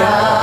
Wow.